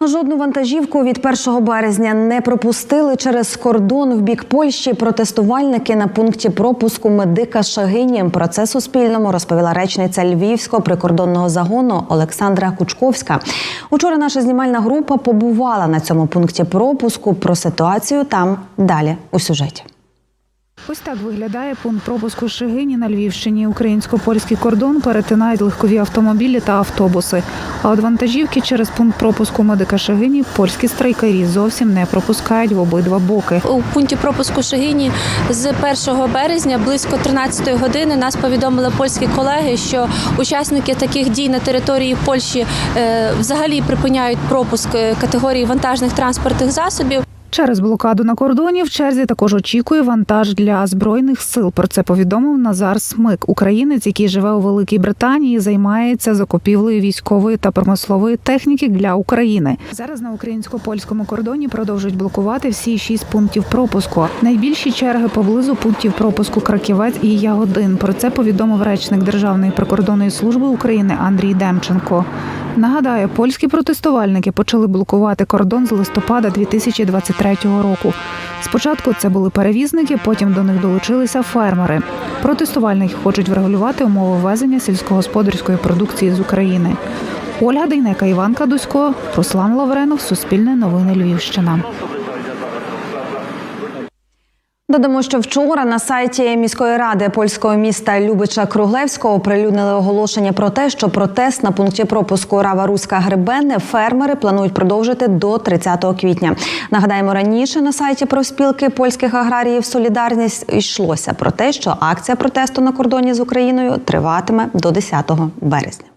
Жодну вантажівку від 1 березня не пропустили через кордон в бік Польщі. Протестувальники на пункті пропуску медика Шагині. Про це Суспільному розповіла речниця Львівського прикордонного загону Олександра Кучковська. Учора наша знімальна група побувала на цьому пункті пропуску. Про ситуацію там далі у сюжеті. Ось так виглядає пункт пропуску Шигині на Львівщині. Українсько-польський кордон перетинають легкові автомобілі та автобуси. А от вантажівки через пункт пропуску медика Шагині польські страйкарі зовсім не пропускають в обидва боки. У пункті пропуску Шагині з 1 березня близько 13 години нас повідомили польські колеги, що учасники таких дій на території Польщі е, взагалі припиняють пропуск е, категорії вантажних транспортних засобів. Через блокаду на кордоні в черзі також очікує вантаж для збройних сил. Про це повідомив Назар Смик, українець, який живе у Великій Британії, займається закупівлею військової та промислової техніки для України. Зараз на українсько-польському кордоні продовжують блокувати всі шість пунктів пропуску. Найбільші черги поблизу пунктів пропуску Краківець і Ягодин. Про це повідомив речник Державної прикордонної служби України Андрій Демченко. Нагадаю, польські протестувальники почали блокувати кордон з листопада 2023 року. Спочатку це були перевізники, потім до них долучилися фермери. Протестувальники хочуть врегулювати умови ввезення сільськогосподарської продукції з України. Ольга Дейнека, Іван Кадусько, Руслан Лавренов, Суспільне новини Львівщина. Додамо, що вчора на сайті міської ради польського міста Любича Круглевського оприлюднили оголошення про те, що протест на пункті пропуску Рава Руська Гребенне фермери планують продовжити до 30 квітня. Нагадаємо, раніше на сайті профспілки польських аграріїв Солідарність йшлося про те, що акція протесту на кордоні з Україною триватиме до 10 березня.